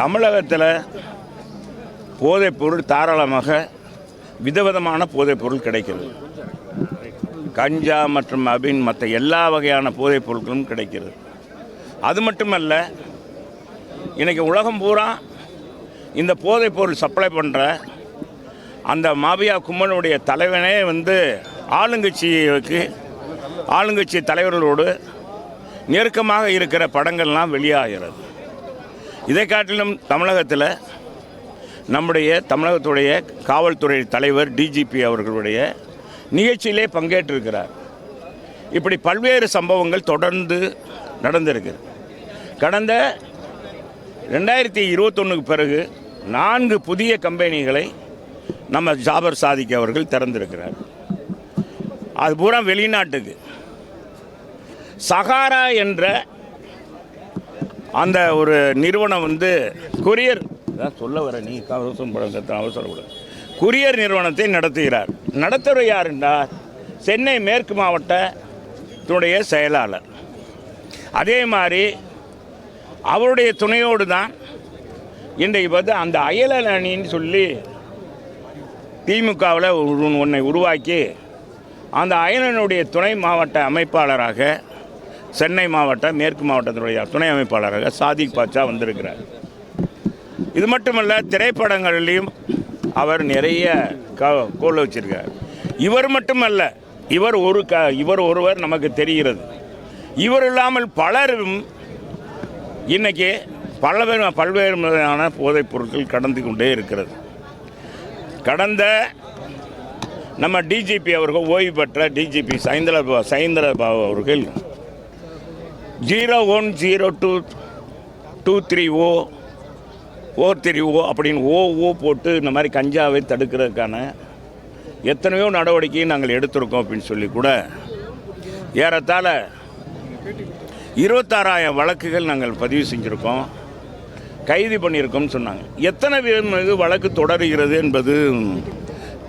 தமிழகத்தில் போதைப்பொருள் தாராளமாக விதவிதமான போதைப்பொருள் கிடைக்கிறது. கஞ்சா மற்றும் அபின் மற்ற எல்லா வகையான போதைப் பொருட்களும் கிடைக்கிறது. அது மட்டுமல்ல இன்றைக்கி உலகம் பூரா இந்த போதைப் பொருள் சப்ளை பண்ணுற அந்த மாபியா கும்பனுடைய தலைவனே வந்து ஆளுங்கட்சிக்கு ஆளுங்கட்சி தலைவர்களோடு நெருக்கமாக இருக்கிற படங்கள்லாம் வெளியாகிறது. இதை காட்டிலும் தமிழகத்தில் நம்முடைய தமிழகத்துடைய காவல்துறை தலைவர் டிஜிபி அவர்களுடைய நிகழ்ச்சியிலே பங்கேற்றிருக்கிறார். இப்படி பல்வேறு சம்பவங்கள் தொடர்ந்து நடந்திருக்கிறது கடந்த ரெண்டாயிரத்தி இருபத்தொன்னுக்கு பிறகு நான்கு புதிய கம்பெனிகளை நம்ம ஜாபர் சாதிக் அவர்கள் திறந்திருக்கிறார். அது பூரா வெளிநாட்டுக்கு. சகாரா என்ற அந்த ஒரு நிறுவனம் வந்து கொரியர் சொல்ல வர நீ அவசரம் அவசரப்படாது கொரியர் நிறுவனத்தை நடத்துகிறார். நடத்துகிற யார் என்றால் சென்னை மேற்கு மாவட்டத்துடைய செயலாளர். அதே மாதிரி அவருடைய துணையோடு தான் இன்றைக்கு பார்த்து அந்த அயலல் அணின்னு சொல்லி திமுகவில் ஒன்றை உருவாக்கி அந்த அயலனுடைய துணை மாவட்ட அமைப்பாளராக சென்னை மாவட்ட மேற்கு மாவட்டத்தினுடைய துணை அமைப்பாளராக சாதிக் பாட்சா வந்திருக்கிறார். இது மட்டுமல்ல திரைப்படங்களிலையும் அவர் நிறைய க கோல் வச்சிருக்கார். இவர் மட்டுமல்ல இவர் ஒரு க இவர் ஒருவர் நமக்கு தெரிகிறது. இவர் இல்லாமல் பலரும் இன்றைக்கி பலவேறு பல்வேறு வகையான போதைப் பொருட்கள் கடந்து கொண்டே இருக்கிறது. கடந்த நம்ம டிஜிபி அவர்கள் ஓய்வு பெற்ற டிஜிபி சைந்தர சைந்தரபாபு அவர்கள் zero one zero two two three O four three O அப்படின்னு ஓ ஓ போட்டு இந்த மாதிரி கஞ்சாவை தடுக்கிறதுக்கான எத்தனையோ நடவடிக்கையை நாங்கள் எடுத்திருக்கோம் அப்படின்னு சொல்லி கூட ஏறத்தாழ இருபத்தாறாயிரம் வழக்குகள் நாங்கள் பதிவு செஞ்சுருக்கோம். கைது பண்ணியிருக்கோம்னு சொன்னாங்க. எத்தனை பேர் மீது வழக்கு தொடருகிறது என்பது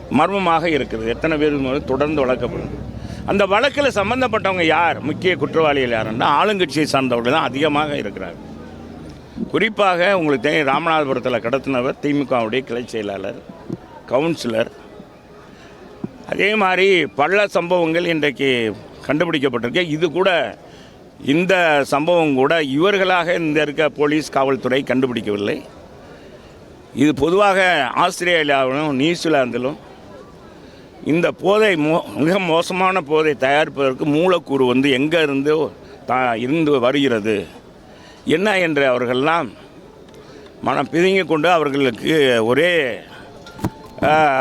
மர்மமாக இருக்கிறது எத்தனை பேர் மீது தொடர்ந்து வழக்கப்படும் அந்த வழக்கில் சம்பந்தப்பட்டவங்க யார்? முக்கிய குற்றவாளிகள் யாருன்னா ஆளுங்கட்சியை சார்ந்தவர்கள் தான் அதிகமாக இருக்கிறார். குறிப்பாக உங்களுக்கு தெரியும் ராமநாதபுரத்தில் கடத்தினவர் திமுகவுடைய கிளை செயலாளர் கவுன்சிலர். அதே மாதிரி பல சம்பவங்கள் இன்றைக்கு கண்டுபிடிக்கப்பட்டிருக்கு. இது கூட இந்த சம்பவம் கூட இவர்களாக இந்த இருக்க போலீஸ் காவல்துறை கண்டுபிடிக்கவில்லை. இது பொதுவாக ஆஸ்திரேலியாவிலும் நியூசிலாந்திலும் இந்த போதை மோ மிக மோசமான போதை தயாரிப்பதற்கு மூலக்கூறு வந்து எங்கே இருந்து தா இருந்து வருகிறது? என்ன என்று அவர்கள்லாம் மனம் பிதுங்கி கொண்டு அவர்களுக்கு ஒரே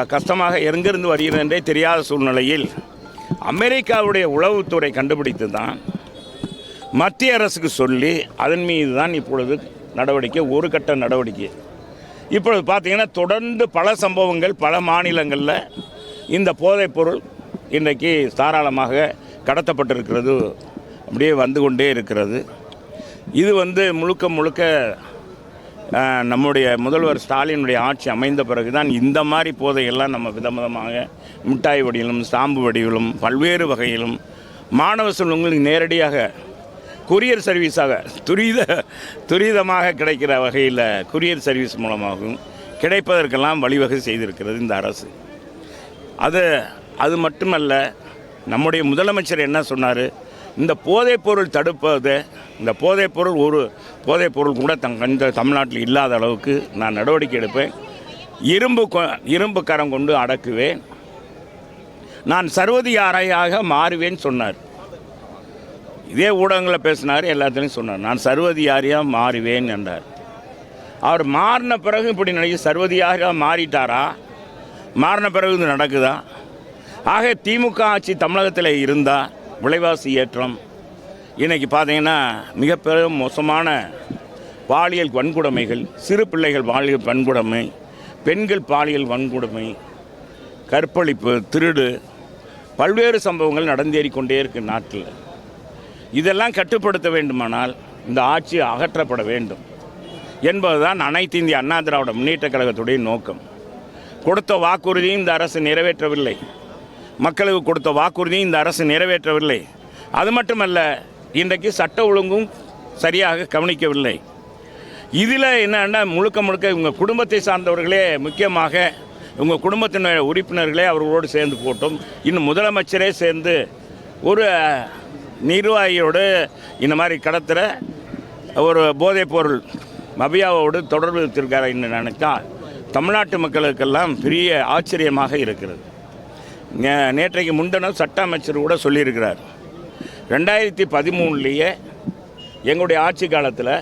கஷ்டமாக எங்கிருந்து வருகிறது என்றே தெரியாத சூழ்நிலையில் அமெரிக்காவுடைய உளவுத்துறை கண்டுபிடித்து தான் மத்திய அரசுக்கு சொல்லி அதன் மீது தான் இப்பொழுது நடவடிக்கை ஒரு கட்ட நடவடிக்கை. இப்பொழுது பார்த்திங்கன்னா தொடர்ந்து பல சம்பவங்கள் பல மாநிலங்களில் இந்த போதைப்பொருள் இன்றைக்கு தாராளமாக கடத்தப்பட்டிருக்கிறது. அப்படியே வந்து கொண்டே இருக்கிறது. இது வந்து முழுக்க முழுக்க நம்முடைய முதல்வர் ஸ்டாலினுடைய ஆட்சி அமைந்த பிறகு தான் இந்த மாதிரி போதையெல்லாம் நம்ம விதவிதமாக மிட்டாய் வடிவிலும் ஸ்டாம்பு வடிவிலும் பல்வேறு வகையிலும் மாணவ செல்வங்களுக்கு நேரடியாக கொரியர் சர்வீஸாக துரித துரிதமாக கிடைக்கிற வகையில் கொரியர் சர்வீஸ் மூலமாகவும் கிடைப்பதற்கெல்லாம் வழிவகை செய்திருக்கிறது இந்த அரசு. அது அது மட்டுமல்ல நம்முடைய முதலமைச்சர் என்ன சொன்னார்? இந்த போதைப்பொருள் தடுப்பது இந்த போதைப்பொருள் ஒரு போதைப்பொருள் கூட தங் இந்த தமிழ்நாட்டில் இல்லாத அளவுக்கு நான் நடவடிக்கை எடுப்பேன். இரும்பு கொ- இரும்பு கரம் கொண்டு அடக்குவேன். நான் சர்வதிகாரையாக மாறுவேன் சொன்னார். இதே ஊடகங்களில் பேசினார் எல்லாத்துலேயும் சொன்னார். நான் சர்வதிகாரியாக மாறுவேன் என்றார். அவர் மாறின பிறகு இப்படி நினைச்சு சர்வதிகாரியாக மாறிட்டாரா? மாறின பிறகு இது நடக்குதா? ஆக திமுக ஆட்சி தமிழகத்தில் இருந்தால் விலைவாசி ஏற்றம். இன்றைக்கி பார்த்தீங்கன்னா மிக பெரும் மோசமான பாலியல் வன்கொடுமைகள் சிறு பிள்ளைகள் பாலியல் வன்கொடுமை பெண்கள் பாலியல் வன்கொடுமை கற்பழிப்பு திருடு பல்வேறு சம்பவங்கள் நடந்தேறிக்கொண்டே இருக்கு நாட்டில். இதெல்லாம் கட்டுப்படுத்த வேண்டுமானால் இந்த ஆட்சி அகற்றப்பட வேண்டும் என்பதுதான் அனைத்து இந்திய அண்ணா திராவிட முன்னேற்ற கழகத்துடைய நோக்கம். கொடுத்த வாக்குறுதியும் இந்த அரசு நிறைவேற்றவில்லை. மக்களுக்கு கொடுத்த வாக்குறுதியும் இந்த அரசு நிறைவேற்றவில்லை. அது மட்டுமல்ல இன்றைக்கு சட்ட ஒழுங்கும் சரியாக கவனிக்கவில்லை. இதில் என்னென்னா முழுக்க முழுக்க இவங்க குடும்பத்தை சார்ந்தவர்களே முக்கியமாக இவங்க குடும்பத்தினர் உறுப்பினர்களே அவர்களோடு சேர்ந்து போட்டும். இன்னும் முதலமைச்சரே சேர்ந்து ஒரு நிர்வாகியோடு இந்த மாதிரி கடத்துகிற ஒரு போதைப் பொருள் மபியாவோடு தொடர்பு வைத்திருக்காரு என்று நினைச்சா தமிழ்நாட்டு மக்களுக்கெல்லாம் பெரிய ஆச்சரியமாக இருக்கிறது. நே- நேற்றைக்கு முன்தினம் சட்ட அமைச்சர் கூட சொல்லியிருக்கிறார். ரெண்டாயிரத்தி பதிமூணுலேயே எங்களுடைய ஆட்சி காலத்தில்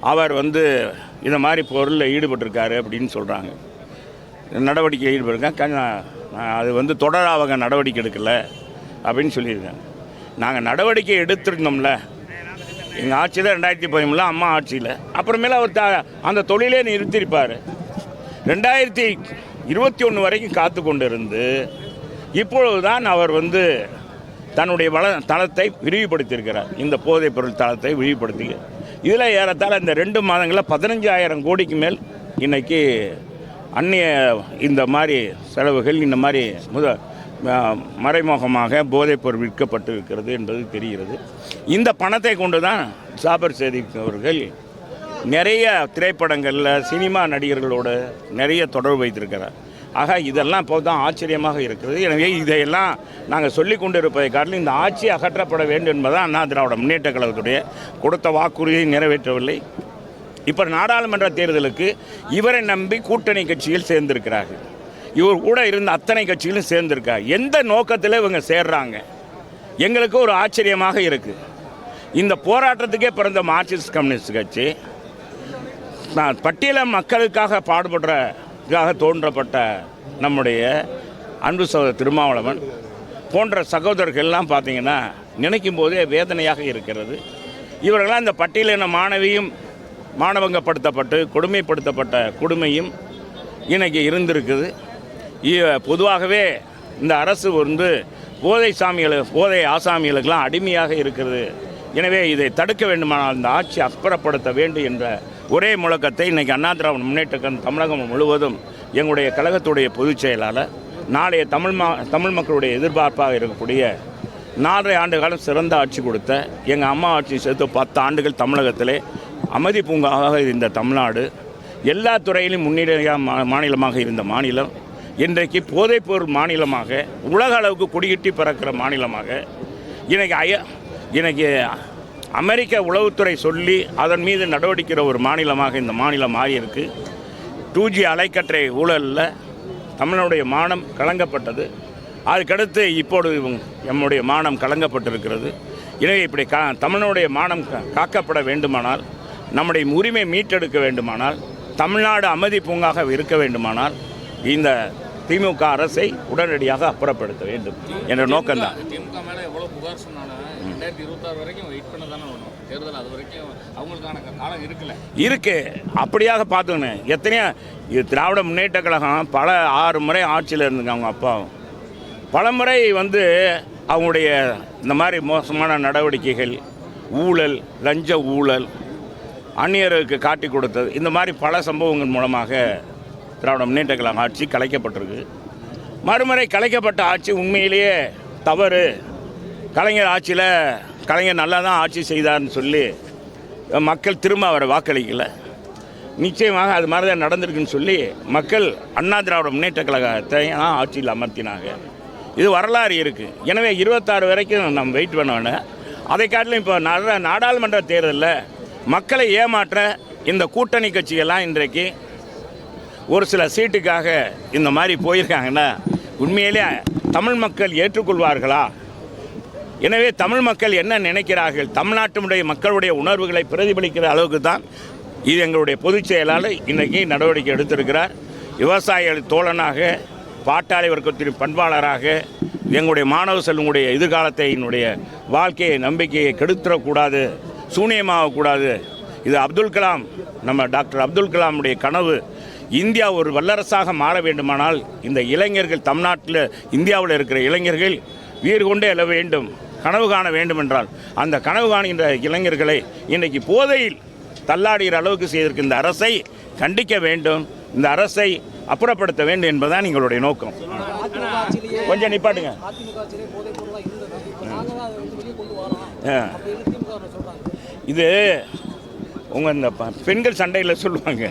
அவர் வந்து இந்த மாதிரி பொருளில் ஈடுபட்டிருக்காரு அப்படின்னு சொல்கிறாங்க நடவடிக்கை ஈடுபட்டிருக்கேன் அது வந்து தொடராவக நடவடிக்கை எடுக்கலை அப்படின்னு சொல்லியிருக்காங்க. நாங்கள் நடவடிக்கை எடுத்திருந்தோம்ல. எங்கள் ஆட்சியில் ரெண்டாயிரத்தி பதிமூணில் அம்மா ஆட்சியில். அப்புறமேல அவர் த அந்த தொழிலே நிறுத்தியிருப்பார். ரெண்டாயிரத்தி இருபத்தி ஒன்று வரைக்கும் காத்து கொண்டிருந்து இப்பொழுதுதான் அவர் வந்து தன்னுடைய வள தளத்தை விரிவுபடுத்தியிருக்கிறார். இந்த போதைப் பொருள் தளத்தை விரிவுபடுத்தி. இதில் ஏறத்தாழ இந்த ரெண்டு மாதங்களில் பதினஞ்சாயிரம் கோடிக்கு மேல் இன்னைக்கு அந்நிய இந்த மாதிரி செலவுகள் இந்த மாதிரி முத மறைமுகமாக மறைமுகமாக போதைப்பொருள் விற்கப்பட்டு இருக்கிறது என்பது தெரிகிறது. இந்த பணத்தை கொண்டு தான் சாபர் சேதி அவர்கள் நிறைய திரைப்படங்களில் சினிமா நடிகர்களோடு நிறைய தொடர்பு வைத்திருக்கிறார். ஆக இதெல்லாம் இப்போ தான் ஆச்சரியமாக இருக்கிறது எனவே இதையெல்லாம் நாங்கள் சொல்லி கொண்டு இருப்பதை காட்டிலும் இந்த ஆட்சி அகற்றப்பட வேண்டும் என்பதான் அண்ணா திராவிட முன்னேற்ற கழகத்துடைய கொடுத்த வாக்குறுதியை நிறைவேற்றவில்லை. இப்போ நாடாளுமன்ற தேர்தலுக்கு இவரை நம்பி கூட்டணி கட்சியில் சேர்ந்திருக்கிறார்கள். இவர் கூட இருந்த அத்தனை கட்சிகளும் சேர்ந்திருக்காங்க எந்த நோக்கத்தில் இவங்க சேர்றாங்க? எங்களுக்கு ஒரு ஆச்சரியமாக இருக்குது இந்த போராட்டத்துக்கே பிறந்த மார்க்சிஸ்ட் கம்யூனிஸ்ட் கட்சி நான் பட்டியல மக்களுக்காக பாடுபடுறதுக்காக தோன்றப்பட்ட நம்முடைய அன்பு சகோதர திருமாவளவன் போன்ற சகோதரர்கள்லாம் பார்த்தீங்கன்னா நினைக்கும் போதே வேதனையாக இருக்கிறது. இவர்களாம் இந்த பட்டியலின மாணவியும் மாணவங்கப்படுத்தப்பட்டு கொடுமைப்படுத்தப்பட்ட கொடுமையும் இன்னைக்கு இருந்திருக்குது. பொதுவாகவே இந்த அரசு வந்து போதை சாமிகள் போதை ஆசாமிகளுக்கெல்லாம் அடிமையாக இருக்கிறது. எனவே இதை தடுக்க வேண்டுமானால் இந்த ஆட்சி அப்புறப்படுத்த வேண்டும் என்ற ஒரே முழக்கத்தை இன்னைக்கு அண்ணா திராவிட முன்னேற்ற தமிழகம் முழுவதும் எங்களுடைய கழகத்துடைய பொதுச் செயலாளர் நாளைய தமிழ் மா தமிழ் மக்களுடைய எதிர்பார்ப்பாக இருக்கக்கூடிய நாலரை ஆண்டு காலம் சிறந்த ஆட்சி கொடுத்த எங்கள் அம்மா ஆட்சி சேர்த்து பத்து ஆண்டுகள் தமிழகத்திலே அமைதி பூங்காவாக இருந்த தமிழ்நாடு எல்லா துறையிலும் முன்னிலையாக மா- மாநிலமாக இருந்த மாநிலம் இன்றைக்கு போதைப்பொருள் மாநிலமாக உலக அளவுக்கு குடியிட்டி பறக்கிற மாநிலமாக இன்றைக்கி அய இன்றைக்கி அமெரிக்க உளவுத்துறை சொல்லி அதன் மீது நடவடிக்கிற ஒரு மாநிலமாக இந்த மாநிலம் மாறியிருக்கு. டூ ஜி அலைக்கற்றை ஊழலில் தமிழனுடைய மானம் கலங்கப்பட்டது. அதுக்கடுத்து இப்பொழுது நம்முடைய மானம் கலங்கப்பட்டிருக்கிறது. எனவே இப்படி கா தமிழனுடைய மானம் காக்கப்பட வேண்டுமானால் நம்முடைய உரிமை மீட்டெடுக்க வேண்டுமானால் தமிழ்நாடு அமைதி பூங்காக இருக்க வேண்டுமானால் இந்த திமுக அரசை உடனடியாக அப்புறப்படுத்த வேண்டும் என்ற நோக்கம்தான். ரெண்டாயிரத்தி இருபத்தாறு வரைக்கும் வெயிட் பண்ண தானே வேணும். தேர்தல் அது வரைக்கும் அவங்களுக்கான காலம் இருக்குல்ல இருக்கு. அப்படியாக பார்த்துக்கணும். எத்தனையோ இது திராவிட முன்னேற்ற கழகம் பல ஆறு முறை ஆட்சியில் இருந்துங்க அவங்க அப்பாவும். பல முறை வந்து அவங்களுடைய இந்த மாதிரி மோசமான நடவடிக்கைகள் ஊழல் லஞ்ச ஊழல் அந்நியருக்கு காட்டி கொடுத்தது இந்த மாதிரி பல சம்பவங்கள் மூலமாக திராவிட முன்னேற்ற கழகம் ஆட்சி கலைக்கப்பட்டிருக்கு. மறுமுறை கலைக்கப்பட்ட ஆட்சி உண்மையிலேயே தவறு. கலைஞர் ஆட்சியில் கலைஞர் நல்லா தான் ஆட்சி செய்தார்னு சொல்லி மக்கள் திரும்ப அவரை வாக்களிக்கல. நிச்சயமாக அது மாதிரி தான் நடந்திருக்குன்னு சொல்லி மக்கள் அண்ணா திராவிட முன்னேற்ற கழகத்தை தான் ஆட்சியில் அமர்த்தினாங்க. இது வரலாறு இருக்குது எனவே இருபத்தாறு வரைக்கும் நம்ம வெயிட் பண்ண வேண்டாம் அதை காட்டிலும் இப்போ நாடா நாடாளுமன்ற தேர்தலில் மக்களை ஏமாற்ற இந்த கூட்டணி கட்சிகள்லாம் இன்றைக்கு ஒரு சில சீட்டுக்காக இந்த மாதிரி போயிருக்காங்கன்னா உண்மையிலே தமிழ் மக்கள் ஏற்றுக்கொள்வார்களா? எனவே தமிழ் மக்கள் என்ன நினைக்கிறார்கள்? தமிழ்நாட்டினுடைய மக்களுடைய உணர்வுகளை பிரதிபலிக்கிற அளவுக்கு தான் இது எங்களுடைய பொதுச் செயலாளர் இன்றைக்கி நடவடிக்கை எடுத்திருக்கிறார். விவசாயிகள் தோழனாக பாட்டாளி வர்க்கத்தின் பண்பாளராக எங்களுடைய மாணவ செல்வங்களுடைய எதிர்காலத்தை என்னுடைய வாழ்க்கையை நம்பிக்கையை கெடுத்துடக்கூடாது சூனியமாகக்கூடாது. இது அப்துல் கலாம் நம்ம டாக்டர் அப்துல் கலாமுடைய கனவு. இந்தியா ஒரு வல்லரசாக மாற வேண்டுமானால் இந்த இளைஞர்கள் தமிழ்நாட்டில் இந்தியாவில் இருக்கிற இளைஞர்கள் வீர் கொண்டே எழ வேண்டும். கனவு காண வேண்டுமென்றால் அந்த கனவு காணுகின்ற இளைஞர்களை இன்றைக்கு போதையில் தள்ளாடுகிற அளவுக்கு செய்திருக்க இந்த அரசை கண்டிக்க வேண்டும். இந்த அரசை அப்புறப்படுத்த வேண்டும் என்பதுதான் எங்களுடைய நோக்கம். கொஞ்சம் நிப்பாட்டுங்க. இது உங்கள் இந்த பெண்கள் சண்டையில் சொல்லுவாங்க.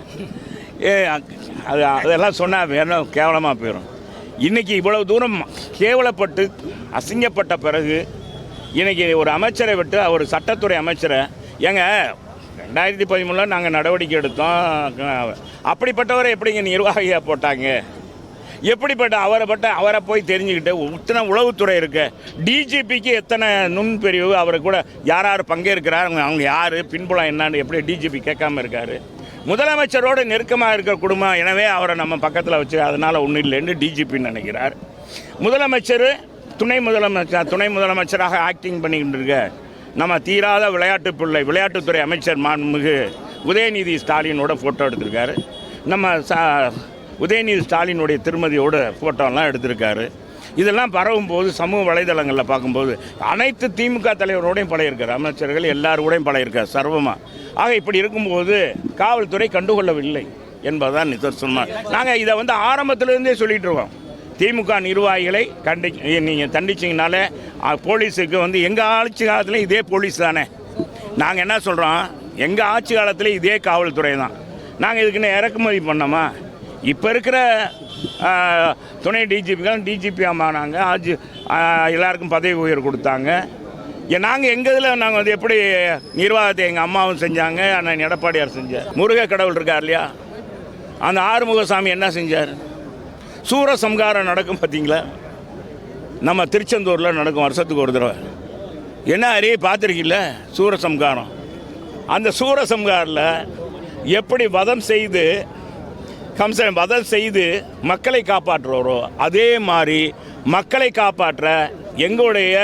ஏ அக்- அது அதெல்லாம் சொன்னால் வேணும் கேவலமாக போயிடும் இன்றைக்கி இவ்வளவு தூரம் கேவலப்பட்டு அசிங்கப்பட்ட பிறகு இன்றைக்கி ஒரு அமைச்சரை விட்டு அவர் சட்டத்துறை அமைச்சரை ஏங்க ரெண்டாயிரத்தி பதிமூணில் நாங்கள் நடவடிக்கை எடுத்தோம். அப்படிப்பட்டவரை எப்படிங்க நிர்வாகியாக போட்டாங்க? எப்படிப்பட்ட அவரை பட்ட அவரை போய் தெரிஞ்சுக்கிட்டு இத்தனை உளவுத்துறை இருக்கு. டிஜிபிக்கு எத்தனை நுண்பிரிவு அவர் கூட யார் யார் பங்கேற்கிறார் அவங்க அவங்க யார் பின்புலம் என்னன்னு எப்படி டிஜிபி கேட்காம இருக்காரு. முதலமைச்சரோடு நெருக்கமாக இருக்கிற குடும்பம் எனவே அவரை நம்ம பக்கத்தில் வச்சு அதனால் ஒன்றும் இல்லைன்னு டிஜிபின்னு நினைக்கிறார். முதலமைச்சர் துணை முதலமைச்சர் துணை முதலமைச்சராக ஆக்டிங் பண்ணிக்கிட்டு இருக்க நம்ம தீராத விளையாட்டு பிள்ளை விளையாட்டுத்துறை அமைச்சர் மாண்புமிகு உதயநிதி ஸ்டாலினோட ஃபோட்டோ எடுத்திருக்காரு. நம்ம சா உதயநிதி ஸ்டாலினுடைய திருமதியோட ஃபோட்டோலாம் எடுத்திருக்காரு. இதெல்லாம் பரவும் போது சமூக வலைதளங்களில் பார்க்கும்போது அனைத்து திமுக தலைவரோடையும் பழையிருக்கார் அமைச்சர்கள் எல்லாரோடையும் பழையிருக்கார் சர்வமாக ஆக இப்படி இருக்கும்போது காவல்துறை கண்டுகொள்ளவில்லை என்பதுதான் நிதர்சனமாக நாங்கள் இதை வந்து ஆரம்பத்திலேருந்தே சொல்லிகிட்டு இருக்கோம். திமுக நிர்வாகிகளை கண்டி நீங்கள் தண்டிச்சிங்கனாலே போலீஸுக்கு வந்து எங்கள் ஆட்சி காலத்துலேயும் இதே போலீஸ் தானே. நாங்கள் என்ன சொல்கிறோம் எங்கள் ஆட்சி காலத்தில் இதே காவல்துறை தான். நாங்கள் இதுக்குன்னு இறக்குமதி பண்ணோமா? இப்போ இருக்கிற துணை டிஜிபிகள் டிஜிபி ஆமானாங்க. ஆட்சி எல்லாருக்கும் பதவி உயர் கொடுத்தாங்க. நாங்கள் எங்கள் இதில் நாங்கள் வந்து எப்படி நிர்வாகத்தை எங்கள் அம்மாவும் செஞ்சாங்க அண்ணன் எடப்பாடியார் செஞ்சார்? முருக கடவுள் இருக்கார் இல்லையா? அந்த ஆறுமுகசாமி என்ன செஞ்சார்? சூரசம்காரம் நடக்கும் பார்த்தீங்களா நம்ம திருச்செந்தூரில் நடக்கும் வருஷத்துக்கு ஒரு தடவை. என்ன அறிய பார்த்துருக்கீல்ல சூரசம்காரம் அந்த சூரசம்காரில் எப்படி வதம் செய்து கம்சன் வதம் செய்து மக்களை காப்பாற்றுறோரோ அதே மாதிரி மக்களை காப்பாற்ற எங்களுடைய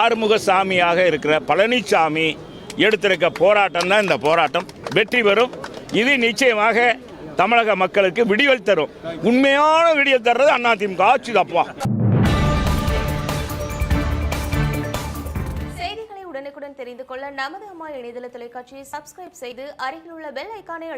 ஆறுமுக சாமியாக இருக்கிற பழனிசாமி எடுத்திருக்க போராட்டம் தான் இந்த போராட்டம். வெற்றி பெறும். இது நிச்சயமாக தமிழக மக்களுக்கு விடிவல் தரும். உண்மையான விடியல் தர்றது அதிமுக ஆட்சி தப்பா. செய்திகளை உடனுக்குடன் தெரிந்து கொள்ள நமது அம்மா இணையதள தொலைக்காட்சியை சப்ஸ்கிரைப் செய்து அருகில் உள்ள பெல் ஐக்கானை